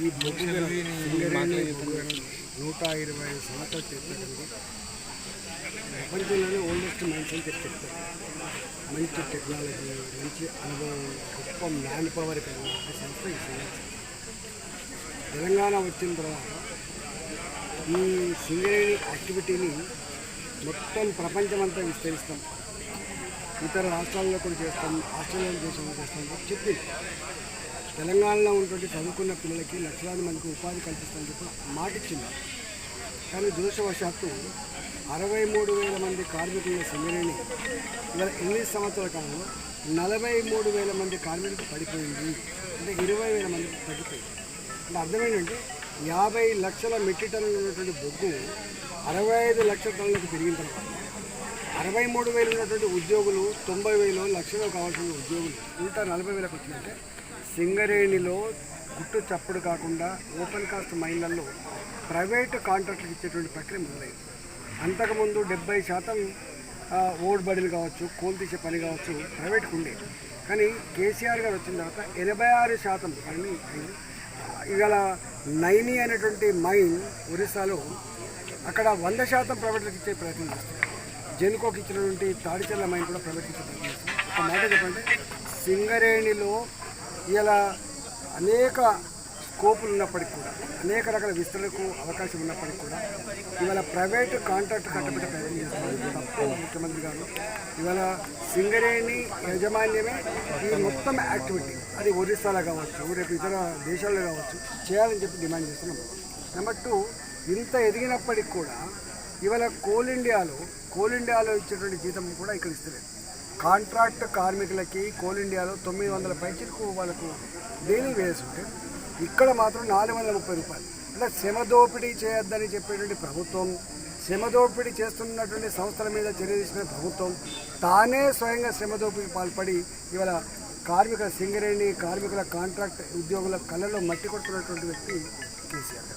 ఈ బొగ్గు నూట ఇరవై ఐదు సంవత్సరాల ప్రపంచంలోనే ఓల్డెస్ట్ మైన్స్ అని చెప్పి చెప్తారు. మంచి టెక్నాలజీ మంచి అనుభవం గొప్ప మ్యాన్ పవర్ కలిగిన సంస్థ ఈ తెలంగాణ వచ్చిన తర్వాత ఈ సింగరేణి యాక్టివిటీని మొత్తం ప్రపంచమంతా విస్తరిస్తాం. ఇతర రాష్ట్రాల్లో కూడా చేస్తాం ఆస్ట్రేలియా దేశంలో చేస్తాం చెప్పింది. తెలంగాణలో ఉన్నటువంటి చదువుకున్న పిల్లలకి లక్షలాది మందికి ఉపాధి కల్పిస్తామని చెప్పి మాట ఇచ్చింది. కానీ దురదృష్టవశాత్తు అరవై మూడు వేల మంది కార్మికుల సమ్మెని ఇలా ఎనిమిది సంవత్సరాల కాలంలో నలభై మూడు వేల మంది కార్మికులకు పడిపోయింది. అంటే ఇరవై వేల మందికి తగ్గిపోయింది. అంటే అర్థమేంటంటే యాభై లక్షల మెట్రిక్ టన్నులు ఉన్నటువంటి బొగ్గు అరవై ఐదు లక్షల టన్నులకు పెరిగిన తర్వాత అరవై మూడు వేలు ఉన్నటువంటి ఉద్యోగులు తొంభై వేలు లక్షలో కావాల్సిన ఉద్యోగులు నూట నలభై వేలకు వచ్చినట్టే సింగరేణిలో గుట్టు చప్పుడు కాకుండా ఓపెన్ కాస్ట్ మైన్లలో ప్రైవేటు కాంట్రాక్టులకు ఇచ్చేటువంటి ప్రక్రియ మొదలైంది. అంతకుముందు డెబ్బై శాతం ఓడ్ బడిలు కావచ్చు కోల్ తీసే పని కావచ్చు ప్రైవేట్కి ఉండేది కానీ కేసీఆర్ గారు వచ్చిన తర్వాత ఎనభై ఆరు శాతం పని ఇవాళ నైని అనేటువంటి మైన్ ఒరిస్సాలో అక్కడ వంద శాతం ప్రైవేట్లకు ఇచ్చే ప్రయత్నం చేస్తారు జెన్కోకి ఇచ్చినటువంటి తాడిచెల్ల మైన్ కూడా ప్రైవేట్కి ఒక మాట చెప్పండి? సింగరేణిలో ఇలా అనేక స్కోపులు ఉన్నప్పటికీ కూడా అనేక రకాల విస్తరణకు అవకాశం ఉన్నప్పటికీ కూడా ఇవాళ ప్రైవేటు కాంట్రాక్ట్ కట్టబెట్టే ప్రయత్నం చేస్తున్నారు ముఖ్యమంత్రి గారు. ఇవాళ సింగరేణి యాజమాన్యమే ఈ మొత్తం యాక్టివిటీ. అది ఒరిస్సాలో కావచ్చు రేపు ఇతర దేశాల్లో కావచ్చు చేయాలని చెప్పి డిమాండ్ చేస్తున్నాం. నెంబర్ టూ ఇంత ఎదిగినప్పటికి కూడా ఇవాళ కోల్ ఇండియాలో కోల్ ఇండియాలో ఇచ్చేటువంటి జీతం కూడా ఇక్కడ ఇస్తలేదు. కాంట్రాక్ట్ కార్మికులకి కోల్ ఇండియాలో తొమ్మిది వందల పైచలకు వాళ్ళకు డైలీ వేసి ఉంటే ఇక్కడ మాత్రం నాలుగు వందల ముప్పై రూపాయలు. అంటే శ్రమ దోపిడీ చేయొద్దని చెప్పేటువంటి ప్రభుత్వం శ్రమ దోపిడీ చేస్తున్నటువంటి సంస్థల మీద చర్య తీసుకునే ప్రభుత్వం తానే స్వయంగా శ్రమ పాల్పడి ఇవాళ కార్మిక సింగరేణి కార్మికుల కాంట్రాక్ట్ ఉద్యోగుల కళ్ళలో మట్టి కొట్టినటువంటి వ్యక్తి కేసీఆర్